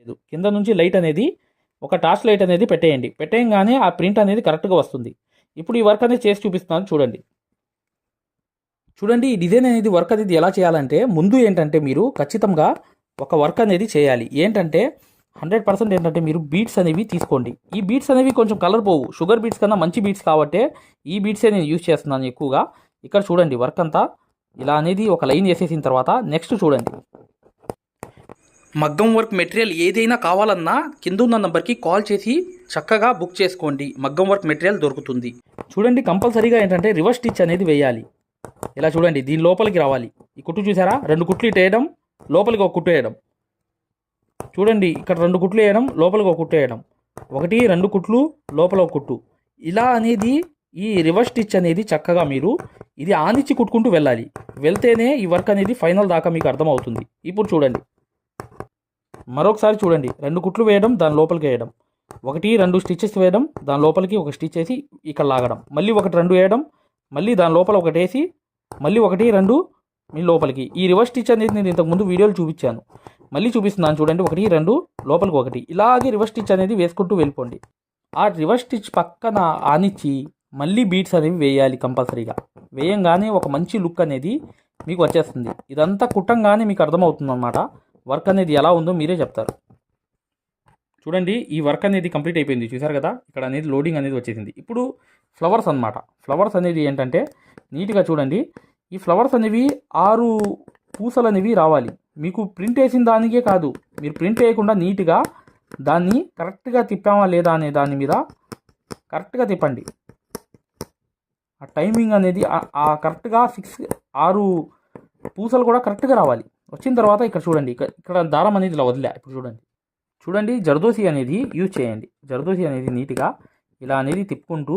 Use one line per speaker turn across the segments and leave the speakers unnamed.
లేదు. కింద నుంచి లైట్ అనేది ఒక టార్చ్ లైట్ అనేది పెట్టేయండి. పెట్టేయంగానే ఆ ప్రింట్ అనేది కరెక్ట్గా వస్తుంది. ఇప్పుడు ఈ వర్క్ అనేది చేసి చూపిస్తున్నాను చూడండి. చూడండి ఈ డిజైన్ అనేది వర్క్ అనేది ఎలా చేయాలంటే ముందు ఏంటంటే మీరు ఖచ్చితంగా ఒక వర్క్ అనేది చేయాలి. ఏంటంటే హండ్రెడ్ పర్సెంట్ ఏంటంటే మీరు బీట్స్ అనేవి తీసుకోండి. ఈ బీట్స్ అనేవి కొంచెం కలర్ పోవు. షుగర్ బీట్స్ కన్నా మంచి బీట్స్ కాబట్టి ఈ బీట్సే నేను యూజ్ చేస్తున్నాను ఎక్కువగా. ఇక్కడ చూడండి వర్క్ అంతా ఇలా అనేది ఒక లైన్ వేసేసిన తర్వాత నెక్స్ట్ చూడండి. మగ్గం వర్క్ మెటీరియల్ ఏదైనా కావాలన్నా కింద ఉన్న నెంబర్కి కాల్ చేసి చక్కగా బుక్ చేసుకోండి. మగ్గం వర్క్ మెటీరియల్ దొరుకుతుంది. చూడండి కంపల్సరీగా ఏంటంటే రివర్స్ స్టిచ్ అనేది వేయాలి. ఇలా చూడండి దీని లోపలికి రావాలి. ఈ కుట్టు చూసారా? రెండు కుట్లు ఇటు వేయడం లోపలికి ఒక కుట్టు వేయడం. చూడండి ఇక్కడ రెండు కుట్లు వేయడం లోపలికి ఒక కుట్టు వేయడం. ఒకటి రెండు కుట్లు లోపల ఒక కుట్టు. ఇలా అనేది ఈ రివర్స్ స్టిచ్ అనేది చక్కగా మీరు ఇది ఆనిచ్చి కుట్టుకుంటూ వెళ్ళాలి. వెళ్తేనే ఈ వర్క్ అనేది ఫైనల్ దాకా మీకు అర్థమవుతుంది. ఇప్పుడు చూడండి. మరొకసారి చూడండి. రెండు కుట్లు వేయడం దాని లోపలికి వేయడం. ఒకటి రెండు స్టిచెస్ వేయడం దాని లోపలికి ఒక స్టిచ్ వేసి ఇక్కడ లాగడం. మళ్ళీ ఒకటి రెండు వేయడం మళ్ళీ దాని లోపల ఒకటి వేసి మళ్ళీ ఒకటి రెండు మీ లోపలికి. ఈ రివర్స్ స్టిచ్ అనేది నేను ఇంతకుముందు వీడియోలు చూపించాను. మళ్ళీ చూపిస్తున్నాను చూడండి. ఒకటి రెండు లోపలికి ఒకటి. ఇలాగే రివర్స్ స్టిచ్ అనేది వేసుకుంటూ వెళ్ళిపోండి. ఆ రివర్స్ స్టిచ్ పక్కన ఆనిచ్చి మళ్ళీ బీట్స్ అనేవి వేయాలి కంపల్సరీగా. వేయంగానే ఒక మంచి లుక్ అనేది మీకు వచ్చేస్తుంది. ఇదంతా కుట్టంగానే మీకు అర్థమవుతుంది అనమాట వర్క్ అనేది ఎలా ఉందో మీరే చెప్తారు. చూడండి ఈ వర్క్ అనేది కంప్లీట్ అయిపోయింది. చూసారు కదా? ఇక్కడ అనేది లోడింగ్ అనేది వచ్చేసింది. ఇప్పుడు ఫ్లవర్స్ అన్నమాట. ఫ్లవర్స్ అనేది ఏంటంటే నీట్గా చూడండి. ఈ ఫ్లవర్స్ అనేవి ఆరు పూసలు అనేవి రావాలి. మీకు ప్రింట్ వేసిన దానికే కాదు. మీరు ప్రింట్ వేయకుండా నీట్గా దాన్ని కరెక్ట్గా తిప్పామా లేదా అనే దాని మీద కరెక్ట్గా తిప్పండి. ఆ టైమింగ్ అనేది కరెక్ట్గా సిక్స్ ఆరు పూసలు కూడా కరెక్ట్గా రావాలి. వచ్చిన తర్వాత ఇక్కడ చూడండి ఇక్కడ ఇక్కడ దారం అనేది ఇలా వదిలే ఇప్పుడు చూడండి. చూడండి జర్దోసి అనేది యూజ్ చేయండి. జర్దోసి అనేది నీట్గా ఇలా అనేది తిప్పుకుంటూ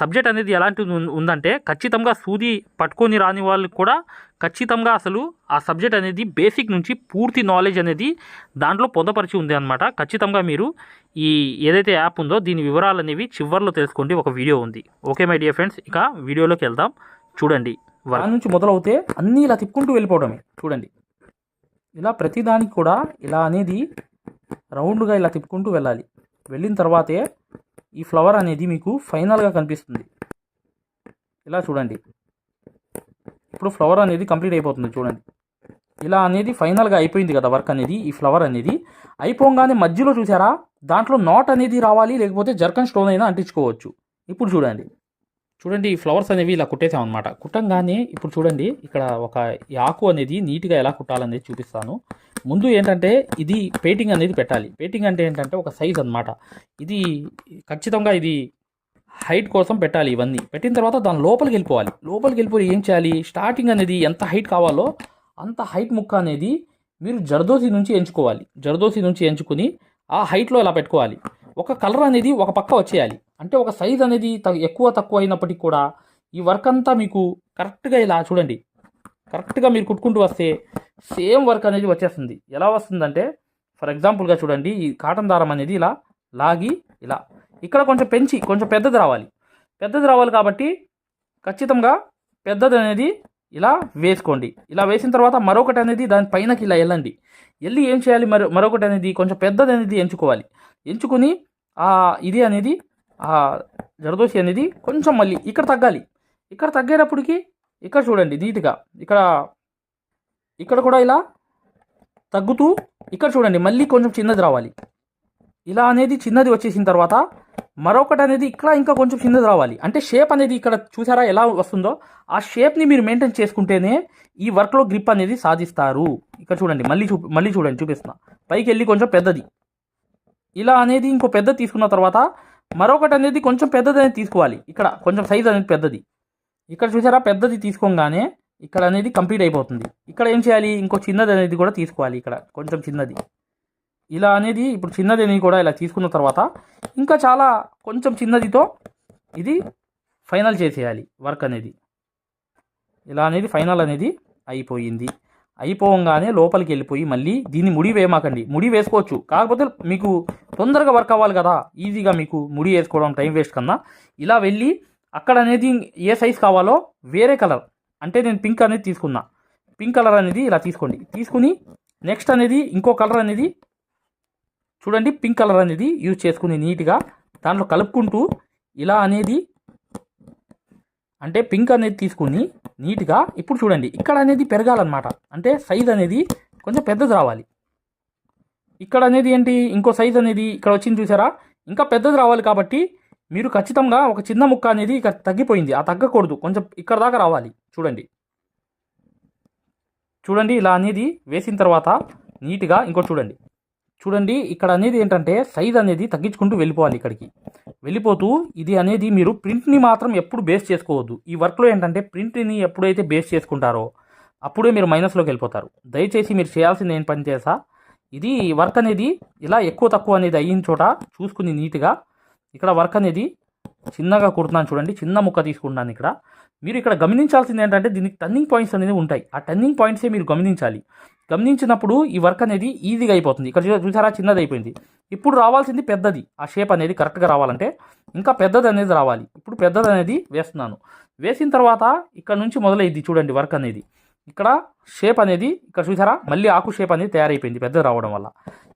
సబ్జెక్ట్ అనేది ఎలాంటిది ఉందంటే ఖచ్చితంగా సూది పట్టుకొని రాని వాళ్ళకి కూడా ఖచ్చితంగా అసలు ఆ సబ్జెక్ట్ అనేది బేసిక్ నుంచి పూర్తి నాలెడ్జ్ అనేది దాంట్లో పొందపరిచి ఉంది అనమాట ఖచ్చితంగా మీరు ఈ ఏదైతే యాప్ ఉందో దీని వివరాలు అనేవి చివర్లో తెలుసుకోండి. ఒక వీడియో ఉంది. Okay my dear friends. ఇక వీడియోలోకి వెళ్దాం. చూడండి. వాళ్ళ నుంచి మొదలవుతే అన్నీ ఇలా తిప్పుకుంటూ వెళ్ళిపోవడమే. చూడండి. ఇలా ప్రతిదానికి కూడా ఇలా అనేది రౌండ్గా ఇలా తిప్పుకుంటూ వెళ్ళాలి. వెళ్ళిన తర్వాతే ఈ ఫ్లవర్ అనేది మీకు ఫైనల్గా కనిపిస్తుంది. ఇలా చూడండి. ఇప్పుడు ఫ్లవర్ అనేది కంప్లీట్ అయిపోతుంది చూడండి. ఇలా అనేది ఫైనల్గా అయిపోయింది కదా వర్క్ అనేది ఈ ఫ్లవర్ అనేది. అయిపోగానే మధ్యలో చూసారా? దాంట్లో నాట్ అనేది రావాలి లేకపోతే జర్కన్ స్టోన్ అయినా అంటించుకోవచ్చు. ఇప్పుడు చూడండి. చూడండి ఈ ఫ్లవర్స్ అనేవి ఇలా కుట్టేసాం అనమాట కుట్టంగానే ఇప్పుడు చూడండి ఇక్కడ ఒక ఈ ఆకు అనేది నీట్గా ఎలా కుట్టాలనేది చూపిస్తాను. ముందు ఏంటంటే ఇది పెయింటింగ్ అనేది పెట్టాలి. పెయింటింగ్ అంటే ఏంటంటే ఒక సైజ్ అన్నమాట. ఇది ఖచ్చితంగా ఇది హైట్ కోసం పెట్టాలి ఇవన్నీ. పెట్టిన తర్వాత దాని లోపలికి వెళ్ళిపోవాలి. లోపలికి వెళ్ళిపోయి ఏం చేయాలి? స్టార్టింగ్ అనేది ఎంత హైట్ కావాలో అంత హైట్ ముక్క అనేది మీరు జర్దోసి నుంచి ఎంచుకోవాలి. జర్దోసి నుంచి ఎంచుకుని ఆ హైట్లో ఇలా పెట్టుకోవాలి. ఒక కలర్ అనేది ఒక పక్క వచ్చేయాలి. అంటే ఒక సైజ్ అనేది త- ఎక్కువ తక్కువ అయినప్పటికీ కూడా ఈ వర్క్ అంతా మీకు కరెక్ట్గా ఇలా చూడండి. కరెక్ట్గా మీరు కుట్టుకుంటూ వస్తే సేమ్ వర్క్ అనేది వచ్చేస్తుంది. ఎలా వస్తుందంటే ఫర్ ఎగ్జాంపుల్గా చూడండి ఈ కాటన్ దారం అనేది ఇలా లాగి ఇలా. ఇక్కడ కొంచెం పెంచి కొంచెం పెద్దది రావాలి. పెద్దది రావాలి కాబట్టి ఖచ్చితంగా పెద్దది అనేది ఇలా వేసుకోండి. ఇలా వేసిన తర్వాత మరొకటి అనేది దాని పైనకి ఇలా వెళ్ళండి. వెళ్ళి ఏం చేయాలి? మరో మరొకటి అనేది కొంచెం పెద్దది అనేది ఎంచుకోవాలి. ఎంచుకుని ఇది అనేది ఆ అనేది కొంచెం మళ్ళీ ఇక్కడ తగ్గాలి. ఇక్కడ తగ్గేటప్పటికి ఇక్కడ చూడండి నీట్గా. ఇక్కడ ఇక్కడ కూడా ఇలా తగ్గుతూ ఇక్కడ చూడండి మళ్ళీ కొంచెం చిన్నది రావాలి. ఇలా అనేది చిన్నది వచ్చేసిన తర్వాత మరొకటి అనేది ఇక్కడ ఇంకా కొంచెం చిన్నది రావాలి. అంటే షేప్ అనేది ఇక్కడ చూసారా ఎలా వస్తుందో? ఆ షేప్ని మీరు మెయింటైన్ చేసుకుంటేనే ఈ వర్క్లో గ్రిప్ అనేది సాధిస్తారు. ఇక్కడ చూడండి మళ్ళీ చూ మళ్ళీ చూడండి చూపిస్తున్నా. పైకి వెళ్ళి కొంచెం పెద్దది. ఇలా అనేది ఇంకో పెద్దది తీసుకున్న తర్వాత మరొకటి అనేది కొంచెం పెద్దది అనేది తీసుకోవాలి. ఇక్కడ కొంచెం సైజ్ అనేది పెద్దది. ఇక్కడ చూసారా? పెద్దది తీసుకోగానే ఇక్కడ అనేది కంప్లీట్ అయిపోతుంది. ఇక్కడ ఏం చేయాలి? ఇంకో చిన్నది అనేది కూడా తీసుకోవాలి ఇక్కడ. కొంచెం చిన్నది. ఇలా అనేది ఇప్పుడు చిన్నది అనేది కూడా ఇలా తీసుకున్న తర్వాత ఇంకా చాలా కొంచెం చిన్నదితో ఇది ఫైనల్ చేసేయాలి వర్క్ అనేది. ఇలా అనేది ఫైనల్ అనేది అయిపోయింది. అయిపోగానే లోపలికి వెళ్ళిపోయి మళ్ళీ దీన్ని ముడి వేయమాకండి. ముడి వేసుకోవచ్చు. కాకపోతే మీకు తొందరగా వర్క్ అవ్వాలి కదా. ఈజీగా మీకు ముడి వేసుకోవడం టైం వేస్ట్ కన్నా. ఇలా వెళ్ళి అక్కడ అనేది ఏ సైజ్ కావాలో వేరే కలర్. అంటే నేను పింక్ అనేది తీసుకున్నా. పింక్ కలర్ అనేది ఇలా తీసుకోండి. తీసుకుని నెక్స్ట్ అనేది ఇంకో కలర్ అనేది చూడండి పింక్ కలర్ అనేది యూజ్ చేసుకుని నీట్గా దాంట్లో కలుపుకుంటూ ఇలా అనేది అంటే పింక్ అనేది తీసుకుని నీట్గా ఇప్పుడు చూడండి ఇక్కడ అనేది పెరగాలన్నమాట. అంటే సైజ్ అనేది కొంచెం పెద్దది రావాలి. ఇక్కడ అనేది ఏంటి? ఇంకో సైజ్ అనేది ఇక్కడ వచ్చింది చూసారా? ఇంకా పెద్దది రావాలి కాబట్టి మీరు ఖచ్చితంగా ఒక చిన్న ముక్క అనేది ఇక్కడ తగ్గిపోయింది. ఆ తగ్గకూడదు. కొంచెం ఇక్కడ దాకా రావాలి. చూడండి. చూడండి ఇలా అనేది వేసిన తర్వాత నీట్గా ఇంకోటి చూడండి. చూడండి ఇక్కడ అనేది ఏంటంటే సైజ్ అనేది తగ్గించుకుంటూ వెళ్ళిపోవాలి ఇక్కడికి. వెళ్ళిపోతూ ఇది అనేది మీరు ప్రింట్ని మాత్రం ఎప్పుడు బేస్ చేసుకోవద్దు. ఈ వర్క్లో ఏంటంటే ప్రింట్ని ఎప్పుడైతే బేస్ చేసుకుంటారో అప్పుడే మీరు మైనస్లోకి వెళ్ళిపోతారు. దయచేసి మీరు చేయాల్సింది ఏం పని చేసా ఇది వర్క్ అనేది ఇలా ఎక్కువ తక్కువ అనేది అయిన చోట చూసుకుని నీట్గా ఇక్కడ వర్క్ అనేది చిన్నగా కుడుతున్నాను చూడండి చిన్న ముక్క తీసుకుంటున్నాను ఇక్కడ. మీరు ఇక్కడ గమనించాల్సింది ఏంటంటే దీనికి టర్నింగ్ పాయింట్స్ అనేది ఉంటాయి. ఆ టర్నింగ్ పాయింట్సే మీరు గమనించాలి. గమనించినప్పుడు ఈ వర్క్ అనేది ఈజీగా అయిపోతుంది. ఇక్కడ చూసారా? చిన్నది అయిపోయింది. ఇప్పుడు రావాల్సింది పెద్దది. ఆ షేప్ అనేది కరెక్ట్గా రావాలంటే ఇంకా పెద్దది అనేది రావాలి. ఇప్పుడు పెద్దది అనేది వేస్తున్నాను. వేసిన తర్వాత ఇక్కడ నుంచి మొదలైద్ది చూడండి వర్క్ అనేది. ఇక్కడ షేప్ అనేది ఇక్కడ చూసారా? మళ్ళీ ఆకు షేప్ అనేది తయారైపోయింది పెద్దది రావడం వల్ల.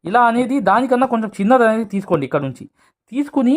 ఇలా అనేది దానికన్నా కొంచెం చిన్నది అనేది తీసుకోండి ఇక్కడ నుంచి. తీసుకుని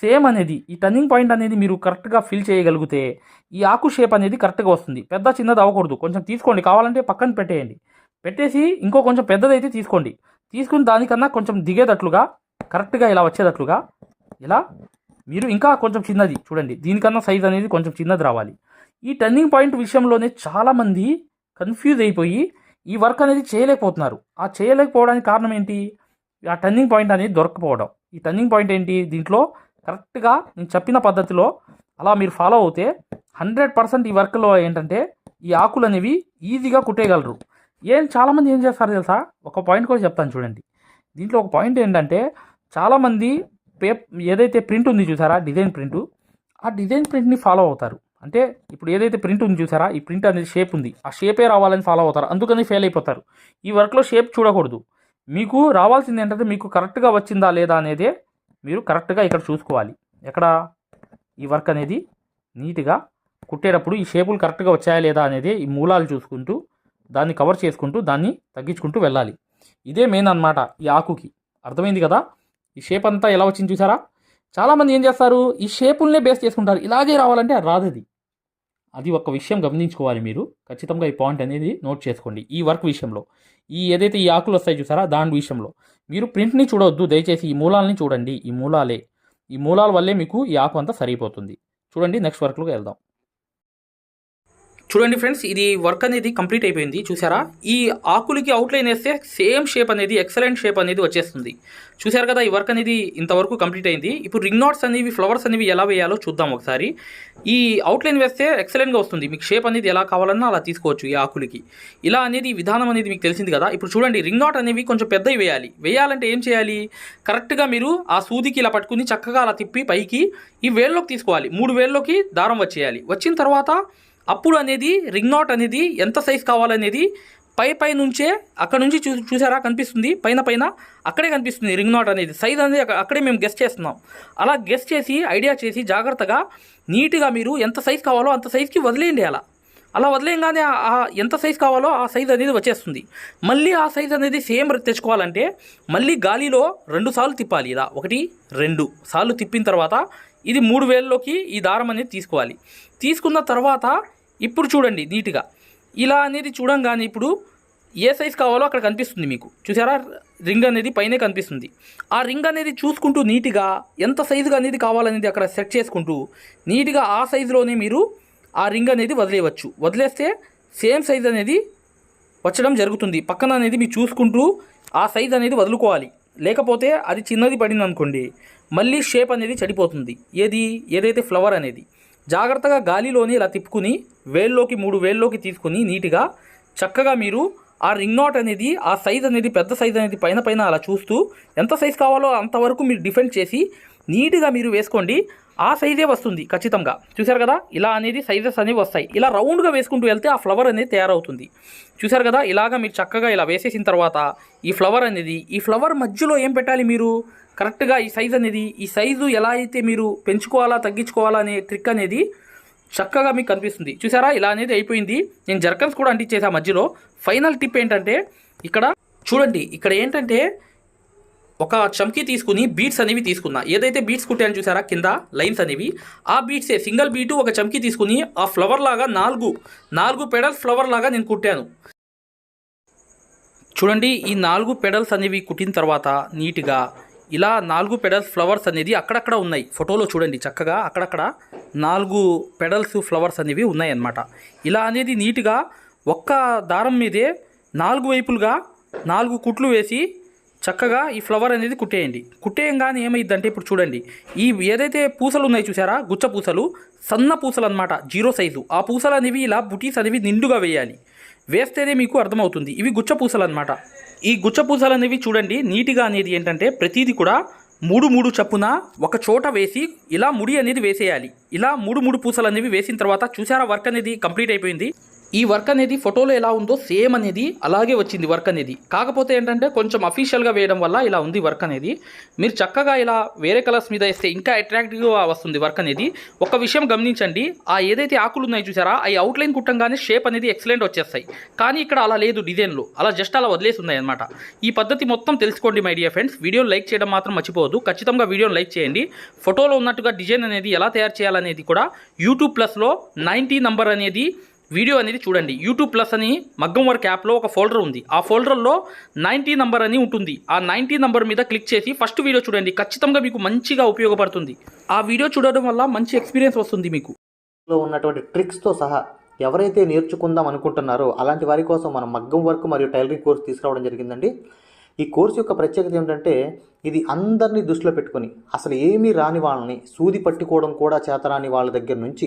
సేమ్ అనేది ఈ టర్నింగ్ పాయింట్ అనేది మీరు కరెక్ట్గా ఫిల్ చేయగలిగితే ఈ ఆకు షేప్ అనేది కరెక్ట్గా వస్తుంది. పెద్ద చిన్నది అవ్వకూడదు. కొంచెం తీసుకోండి. కావాలంటే పక్కన పెట్టేయండి. పెట్టేసి ఇంకో కొంచెం పెద్దదైతే తీసుకోండి. తీసుకుని దానికన్నా కొంచెం దిగేటట్లుగా కరెక్ట్గా ఇలా వచ్చేటట్లుగా ఇలా మీరు ఇంకా కొంచెం చిన్నది చూడండి. దీనికన్నా సైజ్ అనేది కొంచెం చిన్నది రావాలి. ఈ టర్నింగ్ పాయింట్ విషయంలోనే చాలామంది కన్ఫ్యూజ్ అయిపోయి ఈ వర్క్ అనేది చేయలేకపోతున్నారు. ఆ చేయలేకపోవడానికి కారణం ఏంటి? ఆ టర్నింగ్ పాయింట్ అనేది దొరకపోవడం ఈ టర్నింగ్ పాయింట్ ఏంటి? దీంట్లో కరెక్ట్గా నేను చెప్పిన పద్ధతిలో అలా మీరు ఫాలో అవుతే హండ్రెడ్ పర్సెంట్ ఈ వర్క్లో ఏంటంటే ఈ ఆకులు అనేవి ఈజీగా కుట్టేయగలరు. ఏం చాలామంది ఏం చేస్తారు తెలుసా? ఒక పాయింట్ కూడా చెప్తాను చూడండి. దీంట్లో ఒక పాయింట్ ఏంటంటే చాలామంది పేప్ ఏదైతే ప్రింట్ ఉంది చూసారా? డిజైన్ ప్రింట్ ఆ డిజైన్ ప్రింట్ని ఫాలో అవుతారు. అంటే ఇప్పుడు ఏదైతే ప్రింట్ ఉంది చూసారా? ఈ ప్రింట్ అనేది షేప్ ఉంది. ఆ షేపే రావాలని ఫాలో అవుతారు. అందుకని ఫెయిల్ అయిపోతారు. ఈ వర్క్లో షేప్ చూడకూడదు. మీకు రావాల్సింది ఏంటంటే మీకు కరెక్ట్గా వచ్చిందా లేదా అనేదే మీరు కరెక్ట్గా ఇక్కడ చూసుకోవాలి. ఎక్కడ ఈ వర్క్ అనేది నీట్గా కుట్టేటప్పుడు ఈ షేపులు కరెక్ట్గా వచ్చాయా లేదా అనేది ఈ మూలాలు చూసుకుంటూ దాన్ని కవర్ చేసుకుంటూ దాన్ని తగ్గించుకుంటూ వెళ్ళాలి. ఇదే మెయిన్ అన్నమాట ఈ ఆకుకి. అర్థమైంది కదా? ఈ షేప్ అంతా ఎలా వచ్చింది చూసారా? చాలామంది ఏం చేస్తారు? ఈ షేపుల్నే బేస్ చేసుకుంటారు. ఇలాగే రావాలంటే అది అది ఒక విషయం గమనించుకోవాలి మీరు. ఖచ్చితంగా ఈ పాయింట్ అనేది నోట్ చేసుకోండి. ఈ వర్క్ విషయంలో. ఈ ఏదైతే ఈ ఆకులు వస్తాయి చూసారా? దాని విషయంలో. మీరు ప్రింట్ని చూడవద్దు దయచేసి ఈ మూలాలని చూడండి. ఈ మూలాలే. ఈ మూలాల వల్లే మీకు ఈ ఆకు అంతా సరిపోతుంది. చూడండి. నెక్స్ట్ వర్క్లోకి వెళ్దాం. చూడండి ఫ్రెండ్స్ ఇది వర్క్ అనేది కంప్లీట్ అయిపోయింది చూసారా? ఈ ఆకులకి అవుట్లైన్ వేస్తే సేమ్ షేప్ అనేది ఎక్సలెంట్ షేప్ అనేది వచ్చేస్తుంది. చూసారు కదా ఈ వర్క్ అనేది ఇంతవరకు కంప్లీట్ అయింది. ఇప్పుడు రింగ్ నాట్స్ అనేవి ఫ్లవర్స్ అనేవి ఎలా వేయాలో చూద్దాం ఒకసారి. ఈ అవుట్లైన్ వేస్తే ఎక్సలెంట్గా వస్తుంది. మీకు షేప్ అనేది ఎలా కావాలన్నా అలా తీసుకోవచ్చు ఈ ఆకులకి. ఇలా అనేది విధానం అనేది మీకు తెలిసింది కదా. ఇప్పుడు చూడండి రింగ్ నాట్ అనేవి కొంచెం పెద్దవి వేయాలి. వేయాలంటే ఏం చేయాలి? కరెక్ట్గా మీరు ఆ సూదికి ఇలా పట్టుకుని చక్కగా అలా తిప్పి పైకి ఈ వేల్లోకి తీసుకోవాలి. మూడు వేల్లోకి దారం వచ్చేయాలి. వచ్చిన తర్వాత అప్పుడు అనేది రింగ్ నాట్ అనేది ఎంత సైజ్ కావాలనేది పై పై నుంచే అక్కడ నుంచి చూ చూసారా కనిపిస్తుంది. పైన పైన అక్కడే కనిపిస్తుంది రింగ్ నాట్ అనేది. సైజ్ అనేది అక్కడే మేము గెస్ట్ చేస్తున్నాం. అలా గెస్ట్ చేసి ఐడియా చేసి జాగ్రత్తగా నీట్గా మీరు ఎంత సైజ్ కావాలో అంత సైజ్కి వదిలేయండి అలా. అలా వదిలేయంగానే ఆ ఎంత సైజ్ కావాలో ఆ సైజ్ అనేది వచ్చేస్తుంది. మళ్ళీ ఆ సైజ్ అనేది సేమ్ తెచ్చుకోవాలంటే మళ్ళీ గాలిలో రెండు సార్లు తిప్పాలి. ఇలా ఒకటి రెండు సార్లు తిప్పిన తర్వాత ఇది మూడు వేలలోకి ఈ దారం అనేది తీసుకోవాలి. తీసుకున్న తర్వాత ఇప్పుడు చూడండి నీట్గా. ఇలా అనేది చూడంగానే ఇప్పుడు ఏ సైజ్ కావాలో అక్కడ కనిపిస్తుంది మీకు. చూసారా? రింగ్ అనేది పైనే కనిపిస్తుంది. ఆ రింగ్ అనేది చూసుకుంటూ నీట్గా ఎంత సైజుగా అనేది కావాలనేది అక్కడ సెట్ చేసుకుంటూ నీట్గా ఆ సైజులోనే మీరు ఆ రింగ్ అనేది వదిలేయవచ్చు. వదిలేస్తే సేమ్ సైజ్ అనేది వచ్చడం జరుగుతుంది. పక్కన అనేది మీరు చూసుకుంటూ ఆ సైజ్ అనేది వదులుకోవాలి. లేకపోతే అది చిన్నది పడింది అనుకోండి మళ్ళీ షేప్ అనేది చెడిపోతుంది. ఏది? ఏదైతే ఫ్లవర్ అనేది. జాగ్రత్తగా గాలిలోని ఇలా తిప్పుకుని వేల్లోకి మూడు వేల్లోకి తీసుకుని నీట్గా చక్కగా మీరు ఆ రింగ్ నాట్ అనేది ఆ సైజ్ అనేది పెద్ద సైజ్ అనేది పైన పైన అలా చూస్తూ ఎంత సైజ్ కావాలో అంతవరకు మీరు డిఫెండ్ చేసి నీట్గా మీరు వేసుకోండి. ఆ సైజే వస్తుంది ఖచ్చితంగా. చూశారు కదా? ఇలా అనేది సైజెస్ అనేవి వస్తాయి. ఇలా రౌండ్గా వేసుకుంటూ వెళ్తే ఆ ఫ్లవర్ అనేది తయారవుతుంది. చూశారు కదా? ఇలాగా మీరు చక్కగా ఇలా వేసేసిన తర్వాత ఈ ఫ్లవర్ అనేది ఈ ఫ్లవర్ మధ్యలో ఏం పెట్టాలి మీరు? కరెక్ట్గా ఈ సైజ్ అనేది ఈ సైజు ఎలా అయితే మీరు పెంచుకోవాలా తగ్గించుకోవాలా అనే ట్రిక్ అనేది చక్కగా మీకు కనిపిస్తుంది. చూసారా? ఇలా అనేది అయిపోయింది. నేను జర్కన్స్ కూడా అంటించేసా మధ్యలో. ఫైనల్ టిప్ ఏంటంటే ఇక్కడ చూడండి. ఇక్కడ ఏంటంటే ఒక చమ్కీ తీసుకుని బీట్స్ అనేవి తీసుకున్నా. ఏదైతే బీట్స్ కుట్టాను చూసారా? కింద లైన్స్ అనేవి. ఆ బీట్సే సింగిల్ బీటు ఒక చమ్కీ తీసుకుని ఆ ఫ్లవర్ లాగా నాలుగు నాలుగు పెడల్స్ ఫ్లవర్ లాగా నేను కుట్టాను. చూడండి. ఈ నాలుగు పెడల్స్ అనేవి కుట్టిన తర్వాత నీట్గా ఇలా నాలుగు పెడల్స్ ఫ్లవర్స్ అనేది అక్కడక్కడ ఉన్నాయి. ఫోటోలో చూడండి చక్కగా అక్కడక్కడ నాలుగు పెడల్స్ ఫ్లవర్స్ అనేవి ఉన్నాయన్నమాట. ఇలా అనేది నీట్గా ఒక్క దారం మీదే నాలుగు వైపులుగా నాలుగు కుట్లు వేసి చక్కగా ఈ ఫ్లవర్ అనేది కుట్టేయండి. కుట్టేయంగానే ఏమైందంటే ఇప్పుడు చూడండి. ఈ ఏదైతే పూసలు ఉన్నాయి చూసారా? గుచ్చ పూసలు. సన్న పూసలు అనమాట జీరో సైజు. ఆ పూసలు అనేవి ఇలా బుటీస్ అనేవి నిండుగా వేయాలి. వేస్తేనే మీకు అర్థమవుతుంది. ఇవి గుచ్చ పూసలు అనమాట ఈ గుచ్చ పూసలు అనేవి చూడండి. నీటిగా అనేది ఏంటంటే ప్రతిదీ కూడా మూడు మూడు చప్పున ఒక చోట వేసి ఇలా ముడి అనేది వేసేయాలి. ఇలా మూడు మూడు పూసలు అనేవి వేసిన తర్వాత చూసారా? వర్క్ అనేది కంప్లీట్ అయిపోయింది. ఈ వర్క్ అనేది ఫోటోలో ఎలా ఉందో సేమ్ అనేది అలాగే వచ్చింది వర్క్ అనేది. కాకపోతే ఏంటంటే కొంచెం అఫీషియల్గా వేయడం వల్ల ఇలా ఉంది వర్క్ అనేది. మీరు చక్కగా ఇలా వేరే కలర్స్ మీద వేస్తే ఇంకా అట్రాక్టివ్గా వస్తుంది వర్క్ అనేది. ఒక విషయం గమనించండి ఆ ఏదైతే ఆకులు ఉన్నాయో చూసారా ఆ అవుట్లైన్ కుట్టంగానే షేప్ అనేది ఎక్సలెంట్ వచ్చేస్తాయి. కానీ ఇక్కడ అలా లేదు డిజైన్లు అలా జస్ట్ అలా వదిలేసి ఉన్నాయి అనమాట ఈ పద్ధతి మొత్తం తెలుసుకోండి మై డియర్ ఫ్రెండ్స్ వీడియోని లైక్ చేయడం మాత్రం మర్చిపోవద్దు. ఖచ్చితంగా వీడియోని లైక్ చేయండి. ఫోటోలో ఉన్నట్టుగా డిజైన్ అనేది ఎలా తయారు చేయాలనేది కూడా యూట్యూబ్ ప్లస్లో నైంటీ నంబర్ అనేది వీడియో అనేది చూడండి. యూట్యూబ్ ప్లస్ అని మగ్గం వర్క్ యాప్లో ఒక ఫోల్డర్ ఉంది. ఆ ఫోల్డర్లో నైంటీ నంబర్ అని ఉంటుంది. ఆ నైంటీ నంబర్ మీద క్లిక్ చేసి ఫస్ట్ వీడియో చూడండి. ఖచ్చితంగా మీకు మంచిగా ఉపయోగపడుతుంది. ఆ వీడియో చూడడం వల్ల మంచి ఎక్స్పీరియన్స్ వస్తుంది మీకు.
లో ఉన్నటువంటి ట్రిక్స్తో సహా ఎవరైతే నేర్చుకుందాం అనుకుంటున్నారో అలాంటి వారి కోసం మనం మగ్గం వర్క్ మరియు టైలరింగ్ కోర్స్ తీసుకురావడం జరిగిందండి. ఈ కోర్సు యొక్క ప్రత్యేకత ఏంటంటే ఇది అందరినీ దృష్టిలో పెట్టుకొని అసలు ఏమీ రాని వాళ్ళని సూది పట్టుకోవడం కూడా చేతరాని వాళ్ళ దగ్గర నుంచి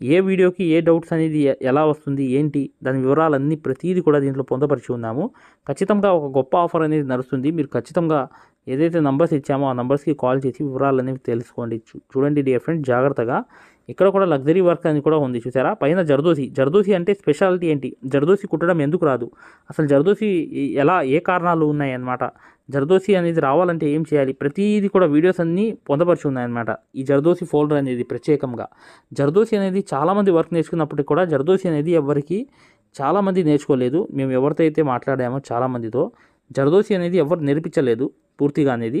ఏ వీడియోకి ఏ డౌట్స్ అనేది ఎలా వస్తుంది ఏంటి దాని వివరాలన్నీ ప్రతిదీ కూడా దీంట్లో పొందపరిచి ఉన్నాము. ఖచ్చితంగా ఒక గొప్ప ఆఫర్ అనేది నడుస్తుంది. మీరు ఖచ్చితంగా ఏదైతే నంబర్స్ ఇచ్చామో ఆ నంబర్స్కి కాల్ చేసి వివరాలు అనేవి తెలుసుకోండి చూడండి డియర్ ఫ్రెండ్ జాగ్రత్తగా ఇక్కడ కూడా లగ్జరీ వర్క్ అని కూడా ఉంది చూసారా? పైన జర్దోసి. జర్దోసి అంటే స్పెషాలిటీ ఏంటి? జర్దోసి కుట్టడం ఎందుకు రాదు? అసలు జర్దోసి ఎలా ఏ కారణాలు ఉన్నాయి అన్నమాట జర్దోసి అనేది రావాలంటే ఏం చేయాలి? ప్రతిదీ కూడా వీడియోస్ అన్నీ పొందపరిచి ఉన్నాయన్నమాట. ఈ జర్దోసి ఫోల్డర్ అనేది ప్రత్యేకంగా. జర్దోసి అనేది చాలామంది వర్క్ నేర్చుకున్నప్పటికీ కూడా జర్దోసి అనేది ఎవరికి చాలామంది నేర్చుకోలేదు. మేము ఎవరితో అయితే మాట్లాడామో చాలామందితో. జర్దోసి అనేది ఎవరు నేర్పించలేదు పూర్తిగా అనేది.